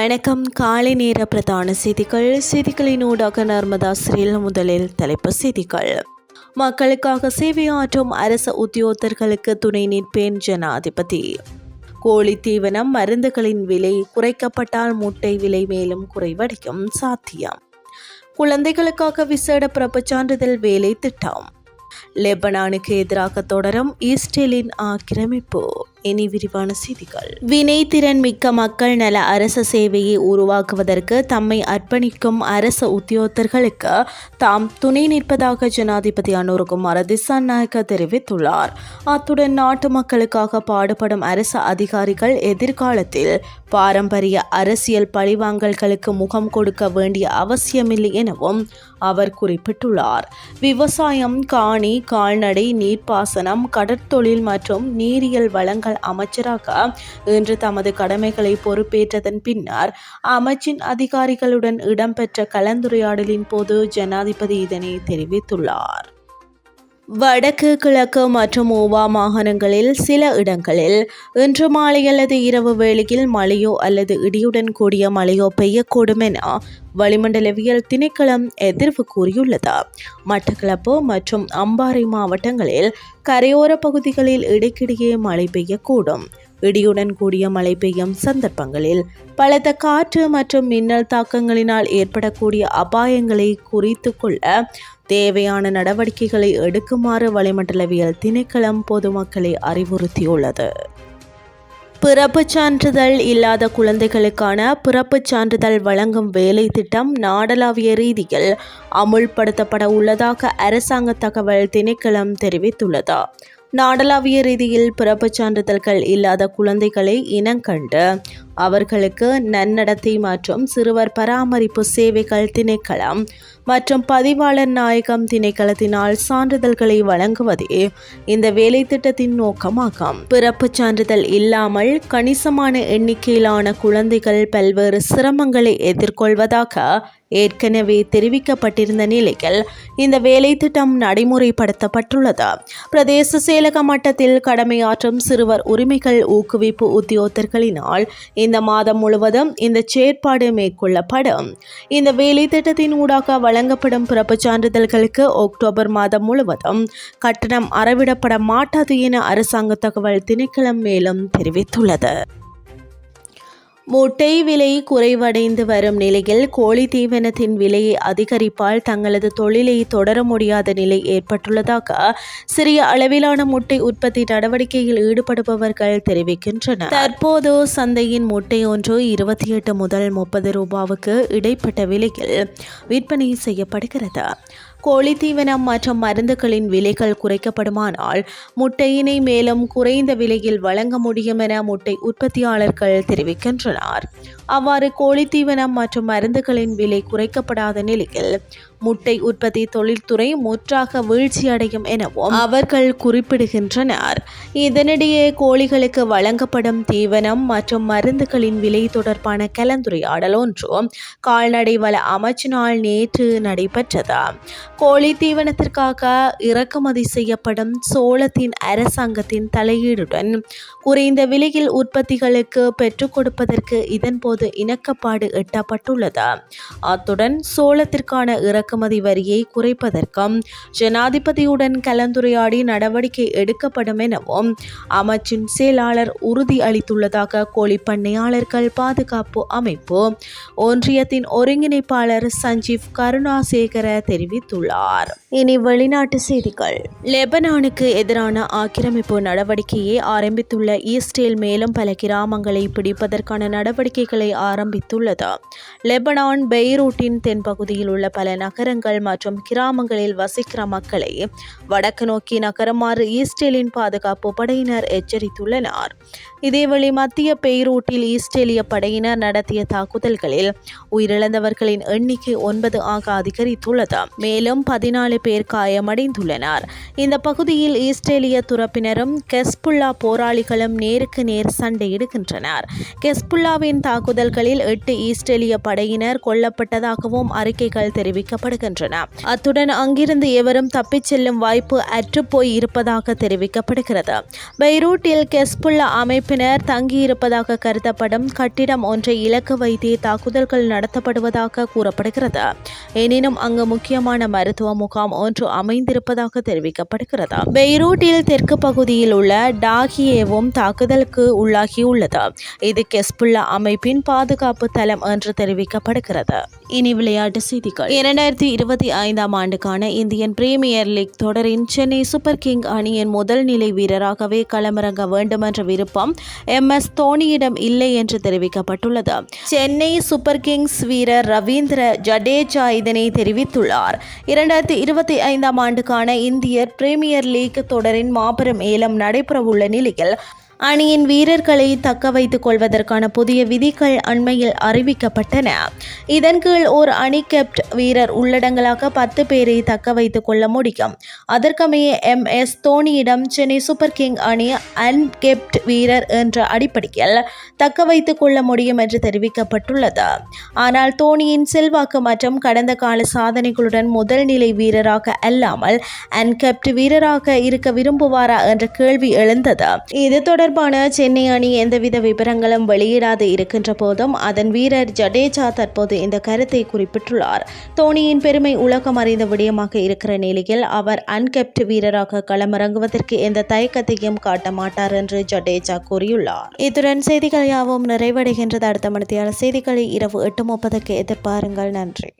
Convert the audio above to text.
வணக்கம். காலை நேர பிரதான செய்திகள். செய்திகளின் ஊடாக நர்மதா ஸ்ரீல் முதலில் தலைப்பு செய்திகள். மக்களுக்காக சேவையாற்றும் அரச உத்தியோகத்தர்களுக்கு துணை நிற்பேன் ஜனாதிபதி. கோழி தீவனம் மருந்துகளின் விலை குறைக்கப்பட்டால் முட்டை விலை மேலும் குறைவடையும் சாத்தியம். குழந்தைகளுக்காக விசேட பிறப்பு சான்றிதழ் வேலை திட்டம். லெபனானுக்கு எதிராக தொடரும் ஈஸ்டேலின் ஆக்கிரமிப்பு. இனி விரிவான செய்திகள். வினைத்திறன் மிக்க மக்கள் நல அரச சேவையை உருவாக்குவதற்கு தம்மை அர்ப்பணிக்கும் அரச உத்தியோகத்தர்களுக்கு தாம் துணை நிற்பதாக ஜனாதிபதி அனுருகுமார திசாநாயக்க தெரிவித்துள்ளார். அத்துடன் நாட்டு மக்களுக்காக பாடுபடும் அரசு அதிகாரிகள் எதிர்காலத்தில் பாரம்பரிய அரசியல் பழிவாங்கல்களுக்கு முகம் கொடுக்க வேண்டிய அவசியமில்லை எனவும் அவர் குறிப்பிட்டுள்ளார். விவசாயம் காணி கால்நடை நீர்ப்பாசனம் கடற்தொழில் மற்றும் நீரியல் வளங்கள் அமைச்சராக இன்று தமது கடமைகளை பொறுப்பேற்றதன் பின்னர் அமைச்சின் அதிகாரிகளுடன் இடம்பெற்ற கலந்துரையாடலின் போது ஜனாதிபதி இதனை தெரிவித்துள்ளார். வடக்கு கிழக்கு மற்றும் ஓவா மாகாணங்களில் சில இடங்களில் இன்று மாலை அல்லது இரவு வேளையில் மழையோ அல்லது இடியுடன் கூடிய மழையோ பெய்யக்கூடும் என வளிமண்டலவியல் திணைக்களம் எதிர்வு கூறியுள்ளது. மட்டக்களப்பு மற்றும் அம்பாறை மாவட்டங்களில் கரையோர பகுதிகளில் இடைக்கிடையே மழை பெய்யக்கூடும். இடியுடன் கூடிய மழை பெய்யும் சந்தர்ப்பங்களில். பலத்த காற்று மற்றும் மின்னல் தாக்கங்களினால் ஏற்படக்கூடிய அபாயங்களை குறித்து கொள்ள தேவையான நடவடிக்கைகளை எடுக்குமாறு வளிமண்டலவியல் திணைக்களம் பொதுமக்களை அறிவுறுத்தியுள்ளது. பிறப்புச் சான்றிதழ் இல்லாத குழந்தைகளுக்கான பிறப்புச் சான்றிதழ் வழங்கும் வேலை திட்டம் நாடளாவிய ரீதியில் அமுல்படுத்தப்பட உள்ளதாக அரசாங்க தகவல் திணைக்களம் தெரிவித்துள்ளது. நாடளாவிய ரீதியில் பிறப்புச் சான்றிதழ்கள் இல்லாத குழந்தைகளை இனங்கண்டு அவர்களுக்கு நன்னடத்தை மற்றும் சிறுவர் பராமரிப்பு சேவைகள் திணைக்களம் மற்றும் பதிவாளர் நாயகம் திணைக்களத்தினால் சான்றிதழ்களை வழங்குவதே இந்த வேலை திட்டத்தின் நோக்கமாகும். பிறப்புச் சான்றிதழ் இல்லாமல் கணிசமான எண்ணிக்கையிலான குழந்தைகள் பல்வேறு சிரமங்களை எதிர்கொள்வதாக ஏற்கனவே தெரிவிக்கப்பட்டிருந்த நிலையில் இந்த வேலை திட்டம் நடைமுறைப்படுத்தப்பட்டுள்ளது. பிரதேச செயலக மட்டத்தில் கடமையாற்றும் சிறுவர் உரிமைகள் ஊக்குவிப்பு உத்தியோகத்தர்களினால் இந்த மாதம் முழுவதும் இந்த செயற்பாடு மேற்கொள்ளப்படும். இந்த வேலை திட்டத்தின் ஊடாக வழங்கப்படும் பிறப்புச் சான்றிதழ்களுக்கு அக்டோபர் மாதம் முழுவதும் கட்டணம் அறவிடப்பட மாட்டாது என அரசாங்க தகவல் திணைக்களம் மேலும் தெரிவித்துள்ளது. முட்டை விலை குறைவடைந்து வரும் நிலையில் கோழி தீவனத்தின் விலையை அதிகரிப்பால் தங்களது தொழிலை தொடர முடியாத நிலை ஏற்பட்டுள்ளதாக சிறிய அளவிலான முட்டை உற்பத்தி நடவடிக்கையில் ஈடுபடுபவர்கள் தெரிவிக்கின்றனர். தற்போது சந்தையின் முட்டை ஒன்று இருபத்தி எட்டு முதல் முப்பது ரூபாவுக்கு இடைப்பட்ட விலையில் விற்பனை செய்யப்படுகிறது. கோழி தீவனம் மற்றும் மருந்துகளின் விலைகள் குறைக்கப்படுமானால் முட்டையினை மேலும் குறைந்த விலையில் வழங்க முடியும் என முட்டை உற்பத்தியாளர்கள் தெரிவிக்கின்றனர். அவ்வாறு கோழி தீவனம் மற்றும் மருந்துகளின் விலை குறைக்கப்படாத நிலையில் முட்டை உற்பத்தி தொழில்துறை முற்றாக வீழ்ச்சியடையும் எனவும் அவர்கள் குறிப்பிடுகின்றனர். இதனிடையே கோழிகளுக்கு வழங்கப்படும் தீவனம் மற்றும் மருந்துகளின் விலை தொடர்பான கலந்துரையாடல் ஒன்று கால்நடை வள அமைச்சினால் நேற்று நடைபெற்றது. கோழி தீவனத்திற்காக இறக்குமதி செய்யப்படும் சோளத்தின் அரசாங்கத்தின் தலையீடுடன் குறைந்த விலையில் உற்பத்திகளுக்கு பெற்றுக் கொடுப்பதற்கு இதன்போது இணக்கப்பாடு எட்டப்பட்டுள்ளது. அத்துடன் சோளத்திற்கான இறக்குமதி வரியை குறைப்பதற்கும் ஜனாதிபதியுடன் கலந்துரையாடி நடவடிக்கை எடுக்கப்படும் எனவும் அமைச்சின் செயலாளர் உறுதி அளித்துள்ளதாக கோழி பண்ணையாளர்கள் பாதுகாப்பு அமைப்பு ஒன்றியத்தின் ஒருங்கிணைப்பாளர் சஞ்சீவ் கருணாசேகர தெரிவித்துள்ளார். இனி வெளிநாட்டு செய்திகள். லெபனானுக்கு எதிரான ஆக்கிரமிப்பு நடவடிக்கையை ஆரம்பித்துள்ள ஈஸ்டேல் மேலும் பல கிராமங்களை பிடிப்பதற்கான நடவடிக்கைகளை ஆரம்பித்துள்ளது. லெபனான் பெய்ரூட்டின் தென்பகுதியில் உள்ள பல நகரங்கள் மற்றும் கிராமங்களில் வசிக்கிற மக்களை வடக்கு நோக்கி நகருமாறு ஈஸ்டேலின் பாதுகாப்பு படையினர் எச்சரித்துள்ளனர். இதேவேளை மத்திய பெய்ரூட்டில் ஈஸ்டேலிய படையினர் நடத்திய தாக்குதல்களில் உயிரிழந்தவர்களின் எண்ணிக்கை ஒன்பது ஆக அதிகரித்துள்ளது. மேலும் பதினாலு பேர் காயமடைந்துள்ளனர். இந்த பகுதியில் ஈஸ்டேலிய துறப்பினரும் கெஸ்புல்லா போராளிகளும் நேருக்கு நேர் சண்டையிடுகின்றனர். கெஸ்புல்லாவின் தாக்குதல்களில் எட்டு ஈஸ்டேலிய படையினர் கொல்லப்பட்டதாகவும் அறிக்கைகள் தெரிவிக்கப்பட்டன காணப்படுகின்றன. அத்துடன் அங்கிருந்து எவரும் தப்பிச் செல்லும் வாய்ப்பு அற்றுப்போய் இருப்பதாக தெரிவிக்கப்படுகிறது. பெய்ரூட்டில் கெஸ்புல்லா அமைப்பினர் தங்கியிருப்பதாக கருதப்படும் கட்டிடம் ஒன்றை இலக்கு வைத்தே தாக்குதல்கள் நடத்தப்படுவதாக கூறப்படுகிறது. எனினும் அங்கு முக்கியமான மருத்துவ முகாம் ஒன்று அமைந்திருப்பதாக தெரிவிக்கப்படுகிறது. பெய்ரூட்டில் தெற்கு பகுதியில் உள்ள டாகியேவும் தாக்குதலுக்கு உள்ளாகியுள்ளது. இது கெஸ்புல்லா அமைப்பின் பாதுகாப்பு தளம் என்று தெரிவிக்கப்படுகிறது. இனி விளையாட்டு செய்திகள். இரண்டாயிரத்தி இருபத்தி ஐந்தாம் ஆண்டுக்கான இந்தியன் பிரீமியர் லீக் தொடரின் சென்னை சூப்பர் கிங் அணியின் முதல் நிலை வீரராகவே களமிறங்க வேண்டுமென்ற விருப்பம் எம் எஸ் தோனியிடம் இல்லை என்று தெரிவிக்கப்பட்டுள்ளது. சென்னை சூப்பர் கிங்ஸ் வீரர் ரவீந்திர ஜடேஜா இதனை தெரிவித்துள்ளார். இரண்டாயிரத்தி இருபத்தி ஐந்தாம் ஆண்டுக்கான இந்தியர் பிரீமியர் லீக் தொடரின் மாபெரும் ஏலம் நடைபெறவுள்ள நிலையில் அணியின் வீரர்களை தக்க வைத்துக் கொள்வதற்கான புதிய விதிகள் அண்மையில் அறிவிக்கப்பட்டன. இதன் கீழ் ஓர் அணி கெப்ட் வீரர் உள்ளடங்கலாக பத்து பேரை தக்க வைத்துக் கொள்ள முடியும். அதற்கமைய எம். எஸ். தோனியிடம் சென்னை சூப்பர் கிங் அணி அன்கெப்ட் வீரர் என்ற அடிப்படையில் தக்க வைத்துக் கொள்ள முடியும் என்று தெரிவிக்கப்பட்டுள்ளது. ஆனால் தோனியின் செல்வாக்கு மற்றும் கடந்த கால சாதனைகளுடன் முதல் நிலை வீரராக அல்லாமல் அன்கெப்ட் வீரராக இருக்க விரும்புவாரா என்ற கேள்வி எழுந்தது. இது தொடர்பான சென்னை அணி எந்தவித விவரங்களும் வெளியிடாது இருக்கின்ற போதும் அதன் வீரர் ஜடேஜா தற்போது இந்த கருத்தை குறிப்பிட்டுள்ளார். தோனியின் பெருமை உலகம் அறிந்த விடயமாக இருக்கிற நிலையில் அவர் அன்கெப்ட் வீரராக களமிறங்குவதற்கு எந்த தயக்கத்தையும் காட்ட மாட்டார் என்று ஜடேஜா கூறியுள்ளார். இத்துடன் செய்திகள் யாவும் நிறைவடைகின்றது. அடுத்த மணித்தியால் செய்திகளை இரவு எட்டு முப்பதுக்கு எதிர்பாருங்கள். நன்றி.